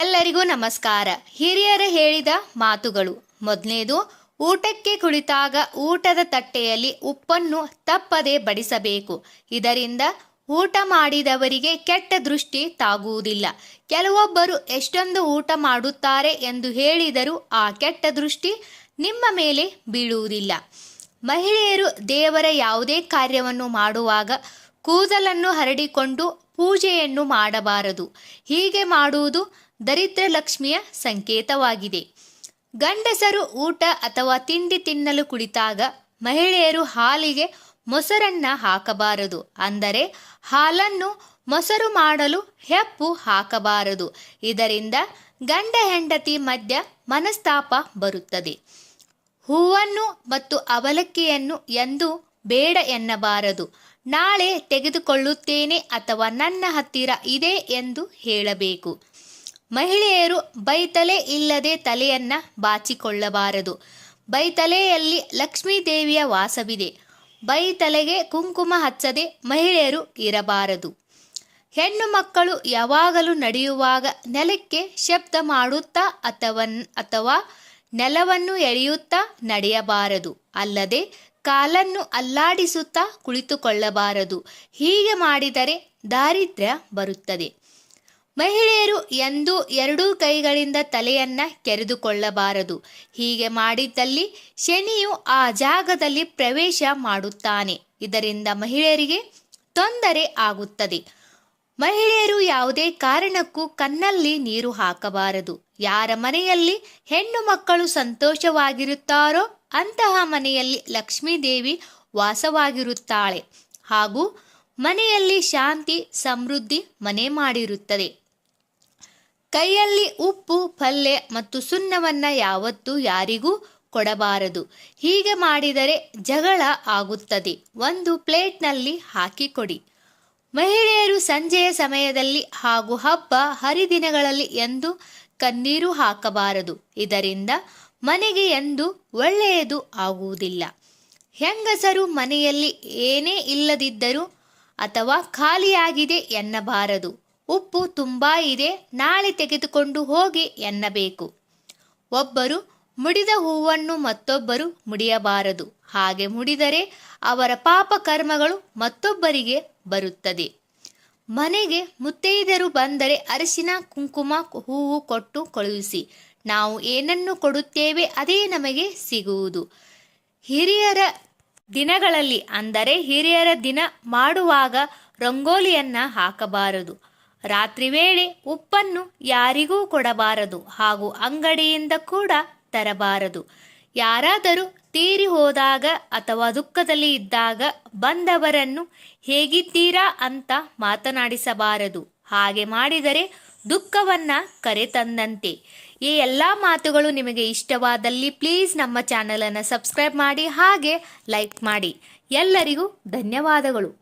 ಎಲ್ಲರಿಗೂ ನಮಸ್ಕಾರ. ಹಿರಿಯರು ಹೇಳಿದ ಮಾತುಗಳು. ಮೊದಲನೇದು, ಊಟಕ್ಕೆ ಕುಳಿತಾಗ ಊಟದ ತಟ್ಟೆಯಲ್ಲಿ ಉಪ್ಪನ್ನು ತಪ್ಪದೆ ಬಡಿಸಬೇಕು. ಇದರಿಂದ ಊಟ ಮಾಡಿದವರಿಗೆ ಕೆಟ್ಟ ದೃಷ್ಟಿ ತಾಗುವುದಿಲ್ಲ. ಕೆಲವೊಬ್ಬರು ಎಷ್ಟೊಂದು ಊಟ ಮಾಡುತ್ತಾರೆ ಎಂದು ಹೇಳಿದರೂ ಆ ಕೆಟ್ಟ ದೃಷ್ಟಿ ನಿಮ್ಮ ಮೇಲೆ ಬೀಳುವುದಿಲ್ಲ. ಮಹಿಳೆಯರು ದೇವರ ಯಾವುದೇ ಕಾರ್ಯವನ್ನು ಮಾಡುವಾಗ ಕೂದಲನ್ನು ಹರಡಿಕೊಂಡು ಪೂಜೆಯನ್ನು ಮಾಡಬಾರದು. ಹೀಗೆ ಮಾಡುವುದು ದರಿದ್ರ ಲಕ್ಷ್ಮಿಯ ಸಂಕೇತವಾಗಿದೆ. ಗಂಡಸರು ಊಟ ಅಥವಾ ತಿಂಡಿ ತಿನ್ನಲು ಕುಳಿತಾಗ ಮಹಿಳೆಯರು ಹಾಲಿಗೆ ಮೊಸರನ್ನ ಹಾಕಬಾರದು. ಅಂದರೆ ಹಾಲನ್ನು ಮೊಸರು ಮಾಡಲು ಹೆಪ್ಪು ಹಾಕಬಾರದು. ಇದರಿಂದ ಗಂಡ ಹೆಂಡತಿ ಮಧ್ಯ ಮನಸ್ತಾಪ ಬರುತ್ತದೆ. ಹೂವನ್ನು ಮತ್ತು ಅವಲಕ್ಕಿಯನ್ನು ಎಂದು ಬೇಡ ಎನ್ನಬಾರದು. ನಾಳೆ ತೆಗೆದುಕೊಳ್ಳುತ್ತೇನೆ ಅಥವಾ ನನ್ನ ಹತ್ತಿರ ಇದೆ ಎಂದು ಹೇಳಬೇಕು. ಮಹಿಳೆಯರು ಬೈತಲೆ ಇಲ್ಲದೆ ತಲೆಯನ್ನ ಬಾಚಿಕೊಳ್ಳಬಾರದು. ಬೈತಲೆಯಲ್ಲಿ ಲಕ್ಷ್ಮೀ ದೇವಿಯ ವಾಸವಿದೆ. ಬೈತಲೆಗೆ ಕುಂಕುಮ ಹಚ್ಚದೆ ಮಹಿಳೆಯರು ಇರಬಾರದು. ಹೆಣ್ಣು ಮಕ್ಕಳು ಯಾವಾಗಲೂ ನಡೆಯುವಾಗ ನೆಲಕ್ಕೆ ಶಬ್ದ ಮಾಡುತ್ತಾ ಅಥವಾ ಅಥವಾ ನೆಲವನ್ನು ಎಳೆಯುತ್ತಾ ನಡೆಯಬಾರದು. ಅಲ್ಲದೆ ಕಾಲನ್ನು ಅಲ್ಲಾಡಿಸುತ್ತಾ ಕುಳಿತುಕೊಳ್ಳಬಾರದು. ಹೀಗೆ ಮಾಡಿದರೆ ದಾರಿದ್ರ್ಯ ಬರುತ್ತದೆ. ಮಹಿಳೆಯರು ಎಂದೂ ಎರಡೂ ಕೈಗಳಿಂದ ತಲೆಯನ್ನ ಕೆರೆದುಕೊಳ್ಳಬಾರದು. ಹೀಗೆ ಮಾಡಿದ್ದಲ್ಲಿ ಶನಿಯು ಆ ಜಾಗದಲ್ಲಿ ಪ್ರವೇಶ ಮಾಡುತ್ತಾನೆ. ಇದರಿಂದ ಮಹಿಳೆಯರಿಗೆ ತೊಂದರೆ ಆಗುತ್ತದೆ. ಮಹಿಳೆಯರು ಯಾವುದೇ ಕಾರಣಕ್ಕೂ ಕಣ್ಣಲ್ಲಿ ನೀರು ಹಾಕಬಾರದು. ಯಾರ ಮನೆಯಲ್ಲಿ ಹೆಣ್ಣು ಮಕ್ಕಳು ಸಂತೋಷವಾಗಿರುತ್ತಾರೋ ಅಂತಹ ಮನೆಯಲ್ಲಿ ಲಕ್ಷ್ಮೀದೇವಿ ವಾಸವಾಗಿರುತ್ತಾಳೆ. ಹಾಗೂ ಮನೆಯಲ್ಲಿ ಶಾಂತಿ, ಸಮೃದ್ಧಿ ಮನೆ ಮಾಡಿರುತ್ತದೆ. ಕೈಯಲ್ಲಿ ಉಪ್ಪು ಪಲ್ಯ ಮತ್ತು ಸುಣ್ಣವನ್ನ ಯಾವತ್ತೂ ಯಾರಿಗೂ ಕೊಡಬಾರದು. ಹೀಗೆ ಮಾಡಿದರೆ ಜಗಳ ಆಗುತ್ತದೆ. ಒಂದು ಪ್ಲೇಟ್ನಲ್ಲಿ ಹಾಕಿಕೊಡಿ. ಮಹಿಳೆಯರು ಸಂಜೆಯ ಸಮಯದಲ್ಲಿ ಹಾಗೂ ಹಬ್ಬ ಹರಿದಿನಗಳಲ್ಲಿ ಎಂದು ಕಣ್ಣೀರು ಹಾಕಬಾರದು. ಇದರಿಂದ ಮನೆಗೆ ಎಂದು ಒಳ್ಳೆಯದು ಆಗುವುದಿಲ್ಲ. ಹೆಂಗಸರು ಮನೆಯಲ್ಲಿ ಏನೇ ಇಲ್ಲದಿದ್ದರೂ ಅಥವಾ ಖಾಲಿಯಾಗಿದೆ ಎನ್ನಬಾರದು. ಉಪ್ಪು ತುಂಬಾ ಇದೆ, ನಾಳೆ ತೆಗೆದುಕೊಂಡು ಹೋಗಿ ಎನ್ನಬೇಕು. ಒಬ್ಬರು ಮುಡಿದ ಹೂವನ್ನು ಮತ್ತೊಬ್ಬರು ಮುಡಿಯಬಾರದು. ಹಾಗೆ ಮುಡಿದರೆ ಅವರ ಪಾಪ ಕರ್ಮಗಳು ಮತ್ತೊಬ್ಬರಿಗೆ ಬರುತ್ತದೆ. ಮನೆಗೆ ಮುತ್ತೈದೆಯರು ಬಂದರೆ ಅರಿಶಿನ, ಕುಂಕುಮ, ಹೂವು ಕೊಟ್ಟು ಕಳುಹಿಸಿ. ನಾವು ಏನನ್ನು ಕೊಡುತ್ತೇವೆ ಅದೇ ನಮಗೆ ಸಿಗುವುದು. ಹಿರಿಯರ ದಿನಗಳಲ್ಲಿ ಅಂದರೆ ಹಿರಿಯರ ದಿನ ಮಾಡುವಾಗ ರಂಗೋಲಿಯನ್ನ ಹಾಕಬಾರದು. ರಾತ್ರಿ ವೇಳೆ ಉಪ್ಪನ್ನು ಯಾರಿಗೂ ಕೊಡಬಾರದು ಹಾಗೂ ಅಂಗಡಿಯಿಂದ ಕೂಡ ತರಬಾರದು. ಯಾರಾದರೂ ತೀರಿ ಹೋದಾಗ ಅಥವಾ ದುಃಖದಲ್ಲಿ ಇದ್ದಾಗ ಬಂದವರನ್ನು ಹೇಗಿದ್ದೀರಾ ಅಂತ ಮಾತನಾಡಿಸಬಾರದು. ಹಾಗೆ ಮಾಡಿದರೆ ದುಃಖವನ್ನ ಕರೆತಂದಂತೆ. ಈ ಎಲ್ಲ ಮಾತುಗಳು ನಿಮಗೆ ಇಷ್ಟವಾದಲ್ಲಿ ಪ್ಲೀಸ್ ನಮ್ಮ ಚಾನಲನ್ನು ಸಬ್ಸ್ಕ್ರೈಬ್ ಮಾಡಿ ಹಾಗೆ ಲೈಕ್ ಮಾಡಿ. ಎಲ್ಲರಿಗೂ ಧನ್ಯವಾದಗಳು.